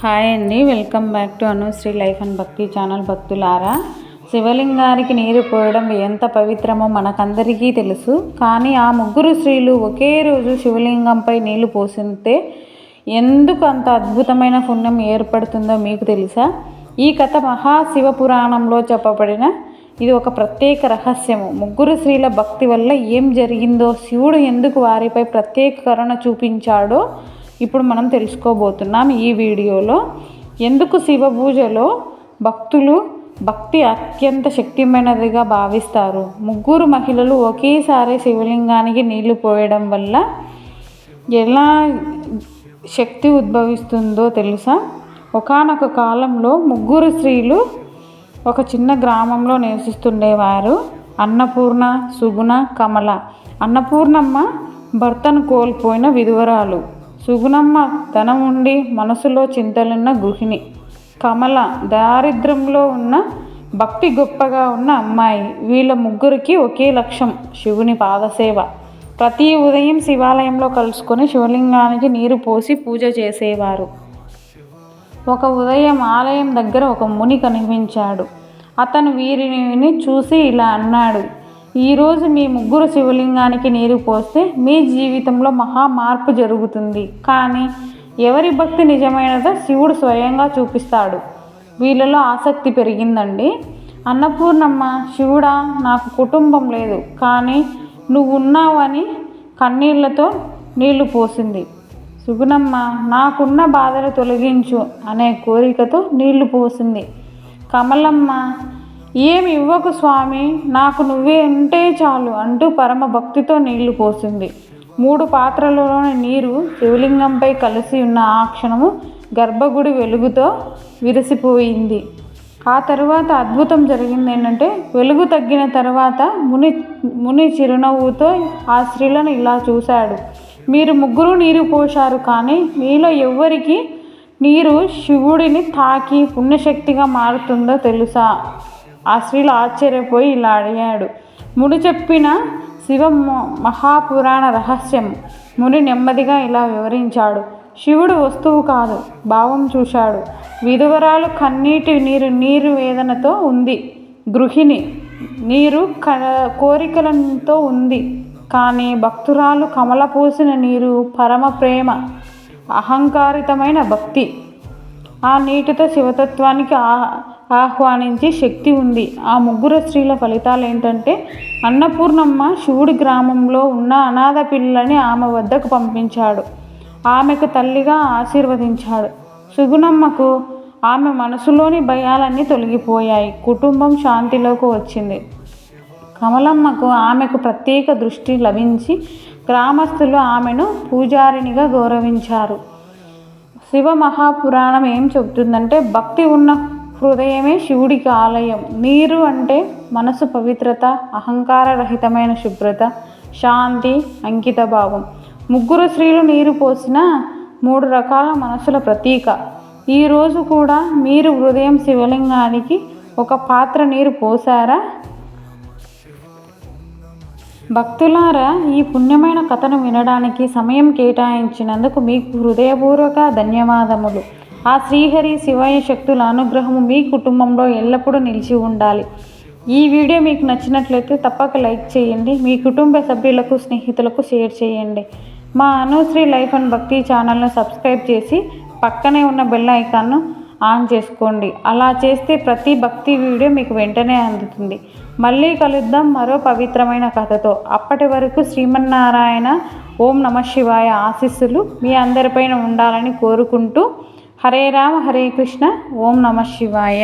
Hi అండి. Welcome back to Anushree life and Bhakti channel భక్తులారా. శివలింగానికి నీరు పోయడం ఎంత పవిత్రమో మనకందరికీ తెలుసు. కానీ ఆ ముగ్గురు స్త్రీలు ఒకే రోజు శివలింగంపై నీళ్ళు పోసితే ఎందుకు అంత అద్భుతమైన పుణ్యం ఏర్పడుతుందో మీకు తెలుసా? ఈ కథ మహాశివ పురాణంలో చెప్పబడిన ఇది ఒక ప్రత్యేక రహస్యము. ముగ్గురు స్త్రీల భక్తి వల్ల ఏం జరిగిందో శివుడు ఎందుకు వారిపై ప్రత్యేక కరుణ చూపించాడో ఇప్పుడు మనం తెలుసుకోబోతున్నాం ఈ వీడియోలో ఎందుకు శివ పూజలో భక్తులు భక్తి అత్యంత శక్తిమైనదిగా భావిస్తారు? ముగ్గురు మహిళలు ఒకేసారి శివలింగానికి నీళ్ళు పోయడం వల్ల ఎలా శక్తి ఉద్భవిస్తుందో తెలుసా? ఒకనొక కాలంలో ముగ్గురు స్త్రీలు ఒక చిన్న గ్రామంలో నివసిస్తుండేవారు. అన్నపూర్ణ సుగుణ కమల. అన్నపూర్ణమ్మ భర్తను కోల్పోయిన విధువరాలు. సుగుణమ్మ ధనం ఉండి మనసులో చింతలున్న గృహిణి. కమల దారిద్ర్యంలో ఉన్న భక్తి గొప్పగా ఉన్న అమ్మాయి. వీళ్ళ ముగ్గురికి ఒకే లక్ష్యం శివుని పాదసేవ. ప్రతి ఉదయం శివాలయంలో కలుసుకొని శివలింగానికి నీరు పోసి పూజ చేసేవారు. ఒక ఉదయం ఆలయం దగ్గర ఒక ముని కనిపించాడు. అతను వీరిని చూసి ఇలా అన్నాడు ఈరోజు మీ ముగ్గురు శివలింగానికి నీరు పోస్తే మీ జీవితంలో మహా మార్పు జరుగుతుంది. కానీ ఎవరి భక్తి నిజమైనదో శివుడు స్వయంగా చూపిస్తాడు. వీళ్ళలో ఆసక్తి పెరిగిందండి. అన్నపూర్ణమ్మ శివుడా నాకు కుటుంబం లేదు. కానీ నువ్వు ఉన్నావని కన్నీళ్ళతో నీళ్ళు పోసింది. సుగుణమ్మ నాకున్న బాధలు తొలగించు అనే కోరికతో నీళ్ళు పోసింది. కమలమ్మ ఏమి ఇవ్వకు స్వామి? నాకు నువ్వే ఉంటే చాలు అంటూ పరమ భక్తితో నీళ్ళు పోసింది. మూడు పాత్రలలోని నీరు శివలింగంపై కలిసి ఉన్న ఆ క్షణము గర్భగుడి వెలుగుతో విరిసిపోయింది. ఆ తరువాత అద్భుతం జరిగింది ఏంటంటే వెలుగు తగ్గిన తర్వాత ముని ముని చిరునవ్వుతో ఆ స్త్రీలను ఇలా చూశాడు. మీరు ముగ్గురు నీరు పోశారు కానీ మీలో ఎవ్వరికి నీరు శివుడిని తాకి పుణ్యశక్తిగా మారుతుందో తెలుసా? ఆ స్త్రీలు ఆశ్చర్యపోయి ఇలా అడిగాడు. ముడి చెప్పిన శివ మహాపురాణ రహస్యం. ముని నెమ్మదిగా ఇలా వివరించాడు. శివుడు వస్తువు కాదు భావం చూశాడు. విధవరాలు కన్నీటి నీరు నీరు వేదనతో ఉంది. గృహిణి నీరు క కోరికలతో ఉంది. కానీ భక్తురాలు కమల పూసిన నీరు పరమ ప్రేమ అహంకారితమైన భక్తి. ఆ నీటితో శివతత్వానికి ఆహ్వానించే శక్తి ఉంది. ఆ ముగ్గురు స్త్రీల ఫలితాలు ఏంటంటే అన్నపూర్ణమ్మ శివుడి గ్రామంలో ఉన్న అనాథ పిల్లలని ఆమె వద్దకు పంపించాడు. ఆమెకు తల్లిగా ఆశీర్వదించాడు. సుగుణమ్మకు ఆమె మనసులోని భయాలన్నీ తొలగిపోయాయి. కుటుంబం శాంతిలోకి వచ్చింది. కమలమ్మకు ఆమెకు ప్రత్యేక దృష్టి లభించి గ్రామస్తులు ఆమెను పూజారినిగా గౌరవించారు. శివ మహాపురాణం ఏం చెబుతుందంటే భక్తి ఉన్న హృదయమే శివుడికి ఆలయం. నీరు అంటే మనసు పవిత్రత అహంకారరహితమైన శుభ్రత శాంతి అంకిత భావం. ముగ్గురు స్త్రీలు నీరు పోసిన మూడు రకాల మనసుల ప్రతీక. ఈరోజు కూడా మీరు హృదయం శివలింగానికి ఒక పాత్ర నీరు పోసారా భక్తులారా ఈ పుణ్యమైన కథను వినడానికి సమయం కేటాయించినందుకు మీకు హృదయపూర్వక ధన్యవాదములు. ఆ శ్రీహరి శివయ్య శక్తుల అనుగ్రహము మీ కుటుంబంలో ఎల్లప్పుడూ నిలిచి ఉండాలి. ఈ వీడియో మీకు నచ్చినట్లయితే తప్పక లైక్ చేయండి మీ కుటుంబ సభ్యులకు స్నేహితులకు షేర్ చేయండి. మా అనుశ్రీ లైఫ్ అండ్ భక్తి ఛానల్ను సబ్స్క్రైబ్ చేసి పక్కనే ఉన్న బెల్ ఐకాన్ను ఆన్ చేసుకోండి. అలా చేస్తే ప్రతి భక్తి వీడియో మీకు వెంటనే అందుతుంది. మళ్ళీ కలుద్దాం మరో పవిత్రమైన కథతో. అప్పటి వరకు శ్రీమన్నారాయణ ఓం నమ శివాయ ఆశీస్సులు మీ అందరిపైన ఉండాలని కోరుకుంటూ హరే రామ హరే కృష్ణ ఓం నమ శివాయ.